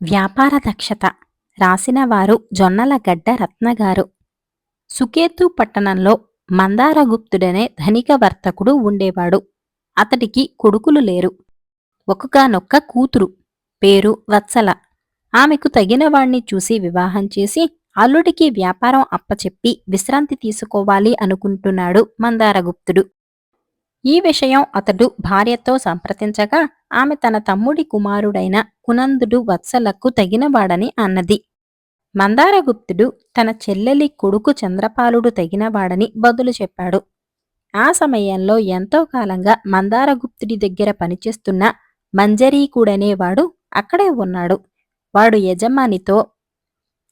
వ్యాపార దక్షత. రాసినవారు జొన్నల జొన్నలగడ్డ రత్నగారు. సుకేతు పట్టణంలో మందారగుప్తుడనే ధనిక వర్తకుడు ఉండేవాడు. అతడికి కొడుకులు లేరు. ఒకగానొక్క కూతురు. పేరు వత్సల. ఆమెకు తగినవాణ్ణి చూసి వివాహం చేసి అల్లుడికి వ్యాపారం అప్పచెప్పి విశ్రాంతి తీసుకోవాలి అనుకుంటున్నాడు మందారగుప్తుడు. ఈ విషయం అతడు భార్యతో సంప్రదించగా ఆమె తన తమ్ముడి కుమారుడైన కునందుడు వత్సలకు తగినవాడని అన్నది. మందారగుప్తుడు తన చెల్లెలి కొడుకు చంద్రపాలుడు తగినవాడని బదులు చెప్పాడు. ఆ సమయంలో ఎంతో కాలంగా మందారగుప్తుడి దగ్గర పనిచేస్తున్న మంజరీకుడనేవాడు అక్కడే ఉన్నాడు. వాడు యజమానితో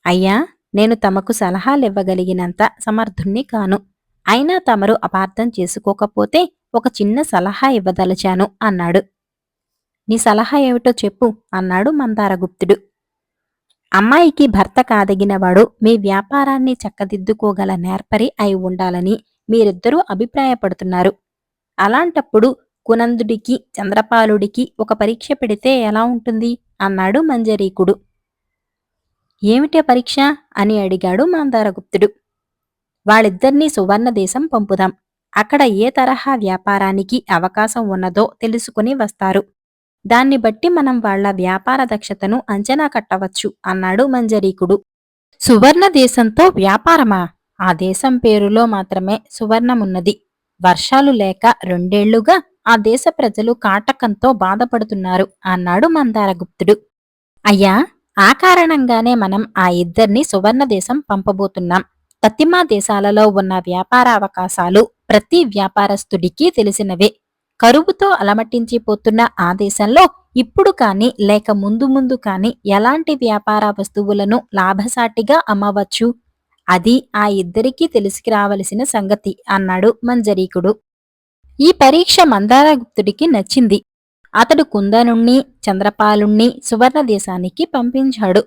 అయ్యా నేను తమకు సలహాలివ్వగలిగినంత సమర్థుణ్ణి కాను. అయినా తమరు అపార్థం చేసుకోకపోతే ఒక చిన్న సలహా ఇవ్వదలిచాను అన్నాడు. నీ సలహా ఏమిటో చెప్పు అన్నాడు మందారగుప్తుడు. అమ్మాయికి భర్త కాదగినవాడు మీ వ్యాపారాన్ని చక్కదిద్దుకోగల నేర్పరి అయి ఉండాలని మీరిద్దరూ అభిప్రాయపడుతున్నారు. అలాంటప్పుడు కునందుడికి చంద్రపాలుడికి ఒక పరీక్ష పెడితే ఎలా ఉంటుంది? అన్నాడు మంజరీకుడు. ఏమిటే పరీక్ష? అని అడిగాడు మందారగుప్తుడు. వాళ్ళిద్దరినీ సువర్ణ దేశం పంపుదాం. అక్కడ ఏ తరహా వ్యాపారానికి అవకాశం ఉన్నదో తెలుసుకుని వస్తారు. దాన్ని బట్టి మనం వాళ్ళ వ్యాపార దక్షతను అంచనా కట్టవచ్చు అన్నాడు మంజరీకుడు. సువర్ణ దేశంతో వ్యాపారమా? ఆ దేశం పేరులో మాత్రమే సువర్ణమున్నది. వర్షాలు లేక రెండేళ్ళుగా ఆ దేశ ప్రజలు కాటకంతో బాధపడుతున్నారు అన్నాడు మందారగుప్తుడు. అయ్యా ఆ కారణంగానే మనం ఆ ఇద్దరిని సువర్ణ దేశం పంపబోతున్నాం. పశ్చిమా దేశాలలో ఉన్న వ్యాపార అవకాశాలు ప్రతి వ్యాపారస్తుడికి తెలిసినవే. కరువుతో అలమటించిపోతున్న ఆ దేశంలో ఇప్పుడు కానీ లేక ముందు ముందు కానీ ఎలాంటి వ్యాపార వస్తువులను లాభసాటిగా అమ్మవచ్చు? అది ఆ ఇద్దరికీ తెలిసిరావలసిన సంగతి అన్నాడు మంజరీకుడు. ఈ పరీక్ష మందారగుప్తుడికి నచ్చింది. అతడు కుందనుణ్ణి చంద్రపాలుణ్ణి సువర్ణ దేశానికి పంపించాడు.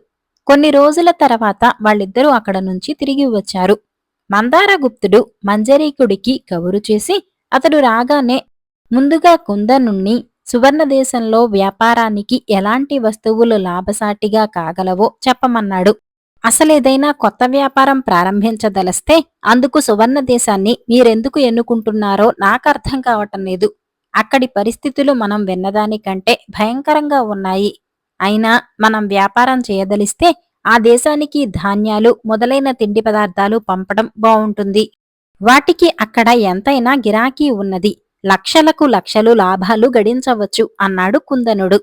కొన్ని రోజుల తర్వాత వాళ్ళిద్దరూ అక్కడ నుంచి తిరిగి వచ్చారు. మందారగుప్తుడు మంజరీకుడికి కబురు చేసి అతడు రాగానే ముందుగా కుందనుణ్ణి సువర్ణ దేశంలో వ్యాపారానికి ఎలాంటి వస్తువులు లాభసాటిగా కాగలవో చెప్పమన్నాడు. అసలేదైనా కొత్త వ్యాపారం ప్రారంభించదలస్తే అందుకు సువర్ణ దేశాన్ని మీరెందుకు ఎన్నుకుంటున్నారో నాకు అర్థం కావటం లేదు. అక్కడి పరిస్థితులు మనం విన్నదానికంటే భయంకరంగా ఉన్నాయి. అయినా మనం వ్యాపారం చేయదలిస్తే ఆ దేశానికి ధాన్యాలు మొదలైన తిండి పదార్థాలు పంపడం బావుంటుంది. వాటికి అక్కడ ఎంతైనా గిరాకీ ఉన్నది. లక్షలకు లక్షలు లాభాలు గడించవచ్చు అన్నాడు కుందనుడు.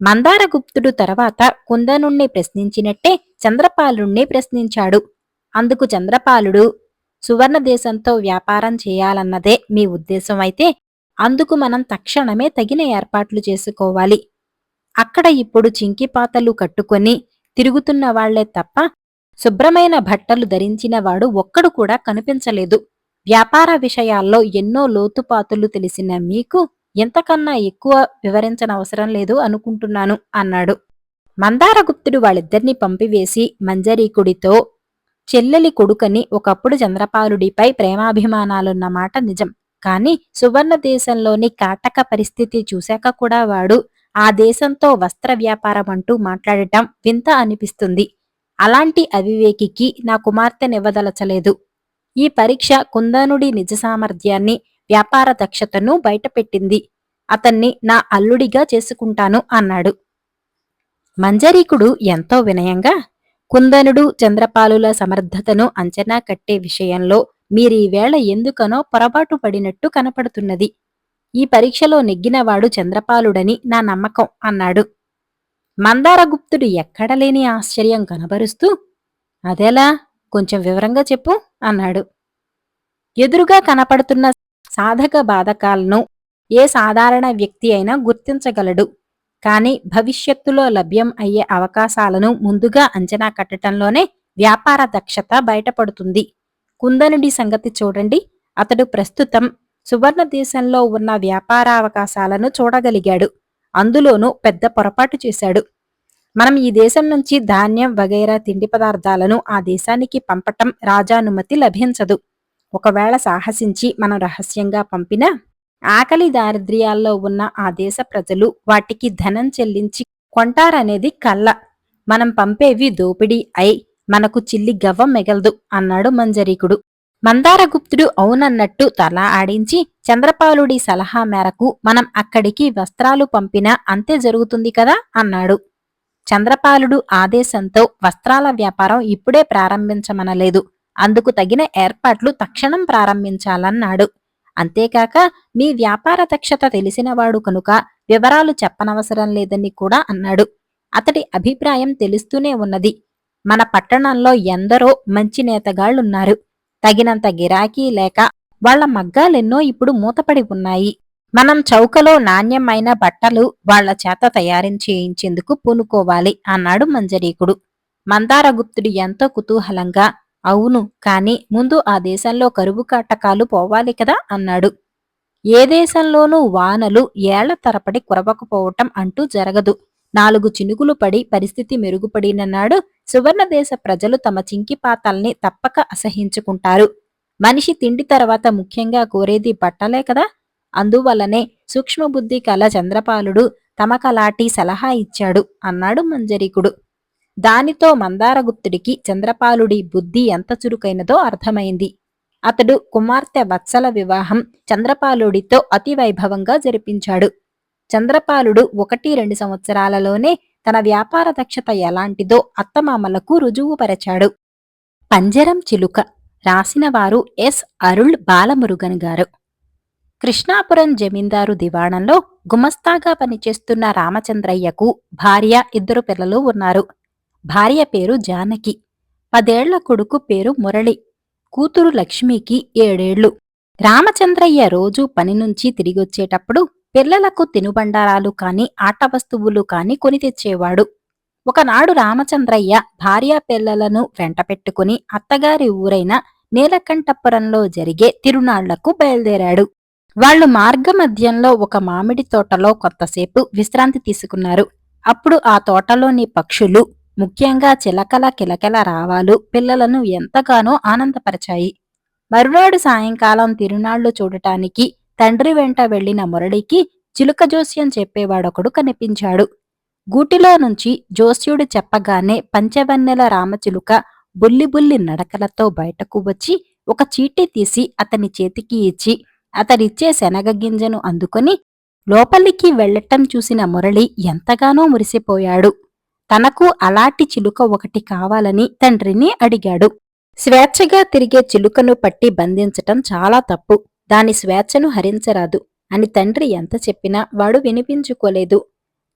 మందారగుప్తుడు తర్వాత కుందనుణ్ణి ప్రశ్నించినట్టే చంద్రపాలుణ్ణి ప్రశ్నించాడు. అందుకు చంద్రపాలుడు సువర్ణ దేశంతో వ్యాపారం చేయాలన్నదే మీ ఉద్దేశం అయితే అందుకు మనం తక్షణమే తగిన ఏర్పాట్లు చేసుకోవాలి. అక్కడ ఇప్పుడు చింకిపాతలు కట్టుకొని తిరుగుతున్న వాళ్ళే తప్ప శుభ్రమైన బట్టలు ధరించినవాడు ఒక్కడు కూడా కనిపించలేదు. వ్యాపార విషయాల్లో ఎన్నో లోతుపాతులు తెలిసిన మీకు ఎంతకన్నా ఎక్కువ వివరించనవసరం లేదు అనుకుంటున్నాను అన్నాడు. మందారగుప్తుడు వాళ్ళిద్దరినీ పంపివేసి మంజరీకుడితో చెల్లెలి కొడుకని ఒకప్పుడు చంద్రపాలుడిపై ప్రేమాభిమానాలున్న మాట నిజం. కాని సువర్ణ దేశంలోని కాటక పరిస్థితి చూశాక కూడా వాడు ఆ దేశంతో వస్త్ర వ్యాపారం అంటూ మాట్లాడటం వింత అనిపిస్తుంది. అలాంటి అవివేకికి నా కుమార్తెనివ్వదలచలేదు ఈ పరీక్ష కుందనుడి నిజ సామర్థ్యాన్ని వ్యాపార దక్షతను బయటపెట్టింది. అతన్ని నా అల్లుడిగా చేసుకుంటాను అన్నాడు. మంజరీకుడు ఎంతో వినయంగా కుందనుడు చంద్రపాలుల సమర్థతను అంచనా కట్టే విషయంలో మీరీవేళ ఎందుకనో పొరపాటు పడినట్టు కనపడుతున్నది. ఈ పరీక్షలో నెగ్గినవాడు చంద్రపాలుడని నా నమ్మకం అన్నాడు. మందారగుప్తుడు ఎక్కడలేని ఆశ్చర్యం కనబరుస్తూ అదెలా కొంచెం వివరంగా చెప్పు అన్నాడు. ఎదురుగా కనపడుతున్న సాధక బాధకాలను ఏ సాధారణ వ్యక్తి అయినా గుర్తించగలడు. కానీ భవిష్యత్తులో లభ్యం అయ్యే అవకాశాలను ముందుగా అంచనా కట్టడంలోనే వ్యాపార దక్షత బయటపడుతుంది. కుందనుడి సంగతి చూడండి. అతడు ప్రస్తుతం సువర్ణ దేశంలో ఉన్న వ్యాపారావకాశాలను చూడగలిగాడు. అందులోనూ పెద్ద పొరపాటు చేశాడు. మనం ఈ దేశం నుంచి ధాన్యం వగైరా తిండి పదార్థాలను ఆ దేశానికి పంపటం రాజానుమతి లభించదు. ఒకవేళ సాహసించి మనం రహస్యంగా పంపినా ఆకలి దారిద్ర్యాల్లో ఉన్న ఆ దేశ ప్రజలు వాటికి ధనం చెల్లించి కొంటారనేది కళ్ళ. మనం పంపేవి దోపిడీ అయి మనకు చిల్లి గవ్వం మిగలదు అన్నాడు మంజరీకుడు. మందారగుప్తుడు అవునన్నట్టు తల ఆడించి చంద్రపాలుడి సలహా మేరకు మనం అక్కడికి వస్త్రాలు పంపినా అంతే జరుగుతుంది కదా అన్నాడు. చంద్రపాలుడు ఆదేశంతో వస్త్రాల వ్యాపారం ఇప్పుడే ప్రారంభించమనలేదు. అందుకు తగిన ఏర్పాట్లు తక్షణం ప్రారంభించాలన్నాడు. అంతేకాక మీ వ్యాపార దక్షత తెలిసినవాడు కనుక వివరాలు చెప్పనవసరం లేదని కూడా అన్నాడు. అతడి అభిప్రాయం తెలుస్తూనే ఉన్నది. మన పట్టణంలో ఎందరో మంచి నేతగాళ్ళున్నారు తగినంత గిరాకీ లేక వాళ్ళ మగ్గాలెన్నో ఇప్పుడు మూతపడి ఉన్నాయి. మనం చౌకలో నాణ్యమైన బట్టలు వాళ్ళ చేత తయారించేయించేందుకు పూనుకోవాలి అన్నాడు మంజరీకుడు. మందారగుప్తుడు ఎంతో కుతూహలంగా అవును కాని ముందు ఆ దేశంలో కరువు కాటకాలు పోవాలి కదా అన్నాడు. ఏ దేశంలోనూ వానలు ఏళ్ళ తరపడి కురవకపోవటం అంటూ జరగదు. నాలుగు చినుకులు పడి పరిస్థితి మెరుగుపడినన్నాడు సువర్ణ దేశ ప్రజలు తమ చింకిపాతాల్ని తప్పక అసహించుకుంటారు. మనిషి తిండి తర్వాత ముఖ్యంగా కోరేది బట్టలే కదా? అందువల్లనే సూక్ష్మబుద్ధి కల చంద్రపాలుడు తమకలాటి సలహా ఇచ్చాడు అన్నాడు మంజరీకుడు. దానితో మందారగుప్తుడికి చంద్రపాలుడి బుద్ధి ఎంత చురుకైనదో అర్థమైంది. అతడు కుమార్తె వత్సల వివాహం చంద్రపాలుడితో అతి వైభవంగా జరిపించాడు. చంద్రపాలుడు ఒకటి రెండు సంవత్సరాలలోనే తన వ్యాపార దక్షత ఎలాంటిదో అత్తమామలకు రుజువుపరచాడు. పంజరం చిలుక రాసినవారు ఎస్. అరుళ్ బాలమురుగన్ గారు. కృష్ణాపురం జమీందారు దివాణంలో గుమస్తాగా పనిచేస్తున్న రామచంద్రయ్యకు భార్య ఇద్దరు పిల్లలు ఉన్నారు. భార్య పేరు జానకి. పదేళ్ళ కొడుకు పేరు మురళి. కూతురు లక్ష్మికి ఏడేళ్ళు. రామచంద్రయ్య రోజూ పని నుంచి తిరిగొచ్చేటప్పుడు పిల్లలకు తినుబండారాలు కాని ఆట వస్తువులు కాని కొని తెచ్చేవాడు. ఒకనాడు రామచంద్రయ్య భార్యా పిల్లలను వెంట పెట్టుకుని అత్తగారి ఊరైన నీలకంఠపురంలో జరిగే తిరునాళ్ళకు బయలుదేరాడు. వాళ్ళు మార్గమధ్యంలో ఒక మామిడి తోటలో కొంతసేపు విశ్రాంతి తీసుకున్నారు. అప్పుడు ఆ తోటలోని పక్షులు ముఖ్యంగా చిలకల కిలకల రావాలు పిల్లలను ఎంతగానో ఆనందపరచాయి. మరునాడు సాయంకాలం తిరునాళ్ళు చూడటానికి తండ్రి వెంట వెళ్ళిన మురళికి చిలుక జోస్యం చెప్పేవాడొకడు కనిపించాడు. గూటిలో నుంచి జోస్యుడు చెప్పగానే పంచవన్నెల రామచిలుక బుల్లి బుల్లి నడకలతో బయటకు వచ్చి ఒక చీటీ తీసి అతని చేతికి ఇచ్చి అతడిచ్చే శనగ గింజను అందుకొని లోపలికి వెళ్ళటం చూసిన మురళి ఎంతగానో మురిసిపోయాడు. తనకు అలాంటి చిలుక ఒకటి కావాలని తండ్రిని అడిగాడు. స్వేచ్ఛగా తిరిగే చిలుకను పట్టి బంధించటం చాలా తప్పు. దాని స్వేచ్ఛను హరించరాదు. అని తండ్రి ఎంత చెప్పినా వాడు వినిపించుకోలేదు.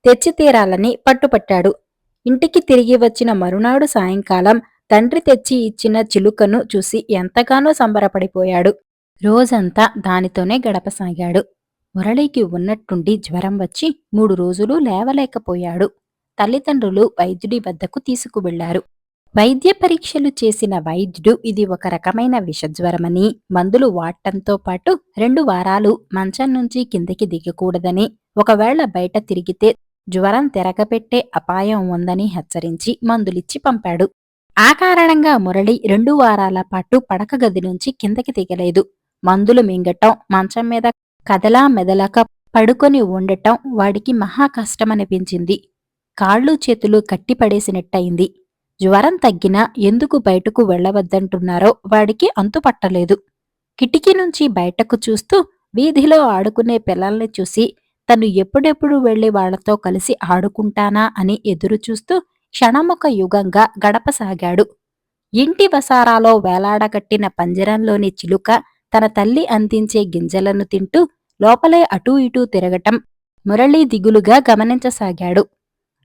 తెచ్చి తీరాలని పట్టుపట్టాడు. ఇంటికి తిరిగి వచ్చిన మరునాడు సాయంకాలం తండ్రి తెచ్చి ఇచ్చిన చిలుకను చూసి ఎంతగానో సంబరపడిపోయాడు. రోజంతా దానితోనే గడపసాగాడు. మురళికి ఉన్నట్టుండి జ్వరం వచ్చి మూడు రోజులు లేవలేకపోయాడు. తల్లిదండ్రులు వైద్యుడి వద్దకు తీసుకువెళ్ళారు వైద్య పరీక్షలు చేసిన వైద్యుడు ఇది ఒక రకమైన విషజ్వరమని మందులు వాడటంతో పాటు రెండు వారాలు మంచం నుంచి కిందకి దిగకూడదని ఒకవేళ బయట తిరిగితే జ్వరం తెరగపెట్టే అపాయం ఉందని హెచ్చరించి మందులిచ్చి పంపాడు. ఆ కారణంగా మురళి రెండు వారాల పాటు పడక గది నుంచి కిందకి దిగలేదు. మందులు మింగటం మంచం మీద కదలా మెదలక పడుకొని ఉండటం వాడికి మహా కష్టమనిపించింది. కాళ్ళు చేతులు కట్టిపడేసినట్టయింది. జ్వరం తగ్గినా ఎందుకు బయటకు వెళ్ళవద్దంటున్నారో వాడికి అంతుపట్టలేదు. కిటికీ నుంచి బయటకు చూస్తూ వీధిలో ఆడుకునే పిల్లల్ని చూసి తను ఎప్పుడెప్పుడు వెళ్ళి వాళ్ళతో కలిసి ఆడుకుంటానా అని ఎదురుచూస్తూ క్షణమొక యుగంగా గడపసాగాడు. ఇంటి వసారాలో వేలాడగట్టిన పంజరంలోని చిలుక తన తల్లి అందించే గింజలను తింటూ లోపలే అటూ ఇటూ తిరగటం మురళీ దిగులుగా గమనించసాగాడు.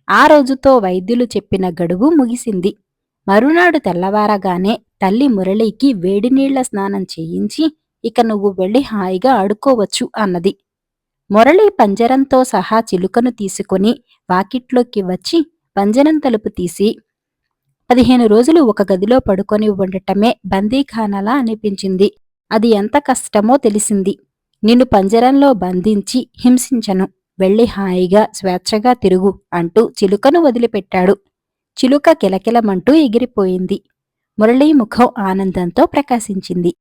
ఆ రోజుతో వైద్యులు చెప్పిన గడువు ముగిసింది. మరునాడు తెల్లవారగానే తల్లి మురళికి వేడినీళ్ళ స్నానం చేయించి ఇక నువ్వు వెళ్ళి హాయిగా ఆడుకోవచ్చు అన్నది. మురళి పంజరంతో సహా చిలుకను తీసుకుని వాకిట్లోకి వచ్చి పంజరం తలుపు తీసి పదిహేను రోజులు ఒక గదిలో పడుకొని ఉండటమే బందీఖానలా అనిపించింది. అది ఎంత కష్టమో తెలిసింది. నిన్ను పంజరంలో బంధించి హింసించను. వెళ్ళి హాయిగా స్వేచ్ఛగా తిరుగు అంటూ చిలుకను వదిలిపెట్టాడు. చిలుక కిలకిలమంటూ ఎగిరిపోయింది. మురళీ ముఖం ఆనందంతో ప్రకాశించింది.